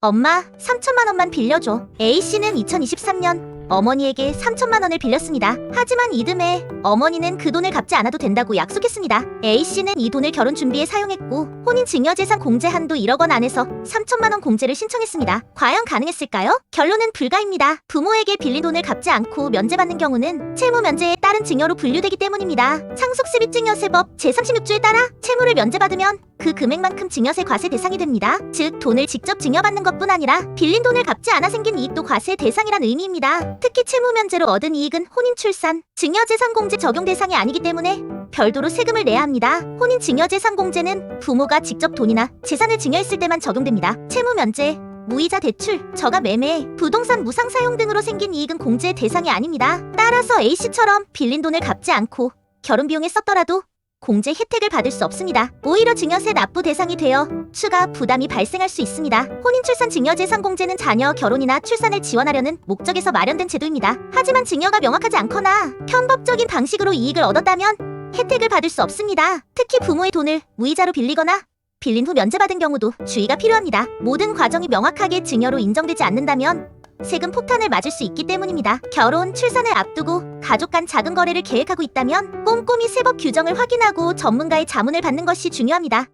엄마, 3천만 원만 빌려줘. A씨는 2023년 어머니에게 3천만 원을 빌렸습니다. 하지만 이듬해 어머니는 그 돈을 갚지 않아도 된다고 약속했습니다. A씨는 이 돈을 결혼 준비에 사용했고 혼인 증여재산 공제 한도 1억 원 안에서 3천만 원 공제를 신청했습니다. 과연 가능했을까요? 결론은 불가입니다. 부모에게 빌린 돈을 갚지 않고 면제받는 경우는 채무 면제에 따른 증여로 분류되기 때문입니다. 상속세비증여세법 제36조에 따라 채무를 면제받으면 그 금액만큼 증여세 과세 대상이 됩니다. 즉 돈을 직접 증여받는 것뿐 아니라 빌린 돈을 갚지 않아 생긴 이익도 과세 대상이란 의미입니다. 특히 채무 면제로 얻은 이익은 혼인 출산, 증여재산 공제 적용 대상이 아니기 때문에 별도로 세금을 내야 합니다. 혼인 증여재산 공제는 부모가 직접 돈이나 재산을 증여했을 때만 적용됩니다. 채무 면제, 무이자 대출, 저가 매매, 부동산 무상 사용 등으로 생긴 이익은 공제 대상이 아닙니다. 따라서 A씨처럼 빌린 돈을 갚지 않고 결혼 비용에 썼더라도 공제 혜택을 받을 수 없습니다. 오히려 증여세 납부 대상이 되어 추가 부담이 발생할 수 있습니다. 혼인 출산 증여재산 공제는 자녀 결혼이나 출산을 지원하려는 목적에서 마련된 제도입니다. 하지만 증여가 명확하지 않거나 편법적인 방식으로 이익을 얻었다면 혜택을 받을 수 없습니다. 특히 부모의 돈을 무이자로 빌리거나 빌린 후 면제받은 경우도 주의가 필요합니다. 모든 과정이 명확하게 증여로 인정되지 않는다면 세금 폭탄을 맞을 수 있기 때문입니다. 결혼, 출산을 앞두고 가족 간 작은 거래를 계획하고 있다면 꼼꼼히 세법 규정을 확인하고 전문가의 자문을 받는 것이 중요합니다.